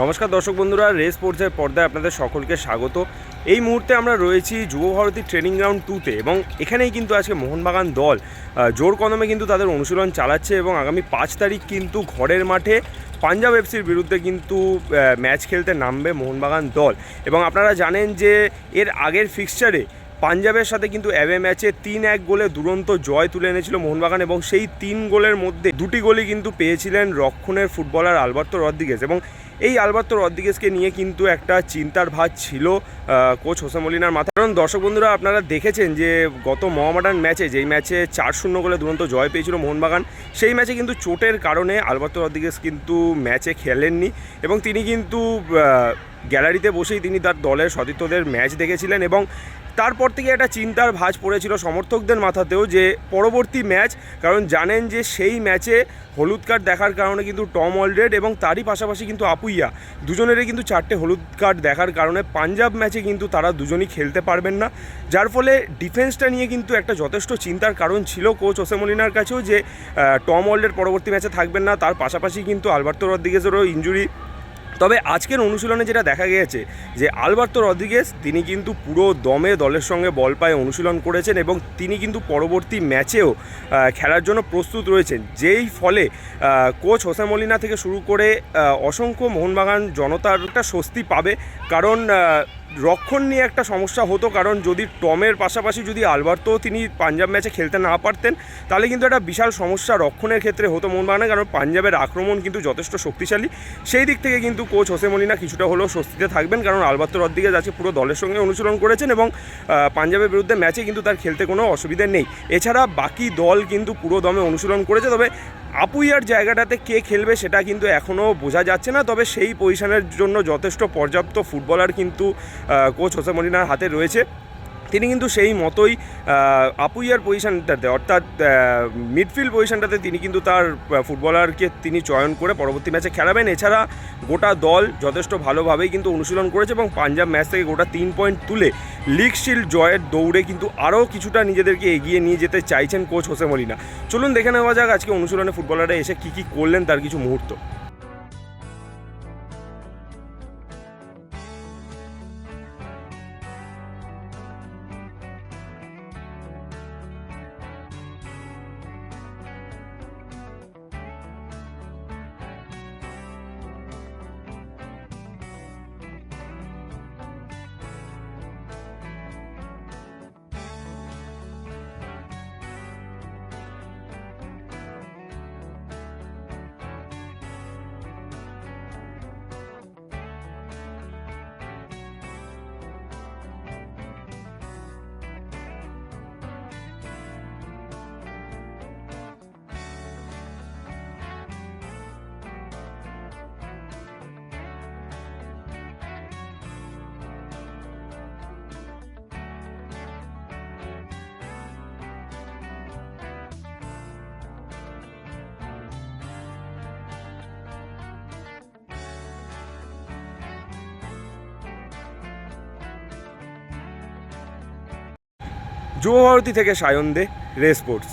নমস্কার দর্শক বন্ধুরা, রেস স্পোর্টসের পর্দায় আপনাদের সকলকে স্বাগত। এই মুহূর্তে আমরা রয়েছি যুব ভারতী ট্রেনিং গ্রাউন্ড টুতে এবং এখানেই কিন্তু আজকে মোহনবাগান দল জোর কদমে কিন্তু তাদের অনুশীলন চালাচ্ছে এবং আগামী পাঁচ তারিখ কিন্তু ঘরের মাঠে পাঞ্জাব এফসির বিরুদ্ধে কিন্তু ম্যাচ খেলতে নামবে মোহনবাগান দল। এবং আপনারা জানেন যে এর আগের ফিক্সচারে পাঞ্জাবের সাথে কিন্তু অ্যাওয়ে ম্যাচে তিন এক গোলে দুরন্ত জয় তুলে এনেছিল মোহনবাগান এবং সেই তিন গোলের মধ্যে দুটি গোলই কিন্তু পেয়েছিলেন রক্ষণের ফুটবলার আলবার্তো রদ্রিগেজ এবং এই আলবার্তো রদ্রিগেজকে নিয়ে কিন্তু একটা চিন্তার ভাঁজ ছিল কোচ হোসে মলিনার মাথায়। কারণ দর্শক বন্ধুরা, আপনারা দেখেছেন যে গত মহামাডান ম্যাচে যেই ম্যাচে চার শূন্য গোলে দুরন্ত জয় পেয়েছিল মোহনবাগান, সেই ম্যাচে কিন্তু চোটের কারণে আলবার্তো রদ্রিগেজ কিন্তু ম্যাচে খেলেননি এবং তিনি কিন্তু গ্যালারিতে বসেই তিনি তার দলের সতীর্থদের ম্যাচ দেখেছিলেন এবং তারপর থেকে একটা চিন্তার ভাঁজ পড়েছিল সমর্থকদের মাথাতেও যে পরবর্তী ম্যাচ, কারণ জানেন যে সেই ম্যাচে হলুদ কার্ড দেখার কারণে কিন্তু টম অলরেড এবং তারই পাশাপাশি কিন্তু আপুইয়া, দুজনেরই কিন্তু চারটে হলুদ কার্ড দেখার কারণে পাঞ্জাব ম্যাচে কিন্তু তারা দুজনই খেলতে পারবেন না। যার ফলে ডিফেন্সটা নিয়ে কিন্তু একটা যথেষ্ট চিন্তার কারণ ছিল কোচ ওসেমলিনার কাছেও যে টম অলরেড পরবর্তী ম্যাচে থাকবেন না, তার পাশাপাশি কিন্তু আলবার্তো রদ্রিগেজেরও ইঞ্জুরি তবে আজকের অনুশীলনে যেটা দেখা গিয়েছে যে আলবার্তো রদ্রিগেস তিনি কিন্তু পুরো দমে দলের সঙ্গে বল পায়ে অনুশীলন করেছেন এবং তিনি কিন্তু পরবর্তী ম্যাচেও খেলার জন্য প্রস্তুত রয়েছেন। যেই ফলে কোচ হোসেন মলিনা থেকে শুরু করে অসংখ্য মোহনবাগান জনতার একটা স্বস্তি পাবে। কারণ রক্ষণ নিয়ে একটা সমস্যা হতো, কারণ যদি টমের পাশাপাশি যদি আলবার্তো তিনি পাঞ্জাব ম্যাচে খেলতে না পারতেন, তাহলে কিন্তু একটা বিশাল সমস্যা রক্ষণের ক্ষেত্রে হতো মন মোহনবাগানে কারণ পাঞ্জাবের আক্রমণ কিন্তু যথেষ্ট শক্তিশালী। সেই দিক থেকে কিন্তু কোচ হোসে মলিনা কিছুটা হলেও স্বস্তিতে থাকবেন, কারণ আলবার্তো রদ্রিগেজ আছে পুরো দলের সঙ্গে অনুশীলন করেছেন এবং পাঞ্জাবের বিরুদ্ধে ম্যাচে কিন্তু তার খেলতে কোনো অসুবিধা নেই। এছাড়া বাকি দল কিন্তু পুরো দমে অনুশীলন করেছে, তবে আপুইয়ার জায়গাটাতে কে খেলবে সেটা কিন্তু এখনও বোঝা যাচ্ছে না, তবে সেই পজিশনের জন্য যথেষ্ট পর্যাপ্ত ফুটবলার কিন্তু কোচ হোসে মরিনার হাতে রয়েছে। তিনি কিন্তু সেই মতোই আপুইয়ার পজিশনটাতে অর্থাৎ মিডফিল্ড পজিশনটাতে তিনি কিন্তু তার ফুটবলারকে তিনি চয়ন করে পরবর্তী ম্যাচে খেলাবেন। এছাড়া গোটা দল যথেষ্ট ভালোভাবেই কিন্তু অনুশীলন করেছে এবং পাঞ্জাব ম্যাচ থেকে গোটা তিন পয়েন্ট তুলে লিগ শিল্ড জয়ের দৌড়ে কিন্তু আরও কিছুটা নিজেদেরকে এগিয়ে নিয়ে যেতে চাইছেন কোচ হোসে মলিনা। চলুন দেখে নেওয়া যাক আজকে অনুশীলনে ফুটবলাররা এসে কী কী করলেন তার কিছু মুহূর্ত। যুবভারতী থেকে সায়ন দে রে স্পোর্টস।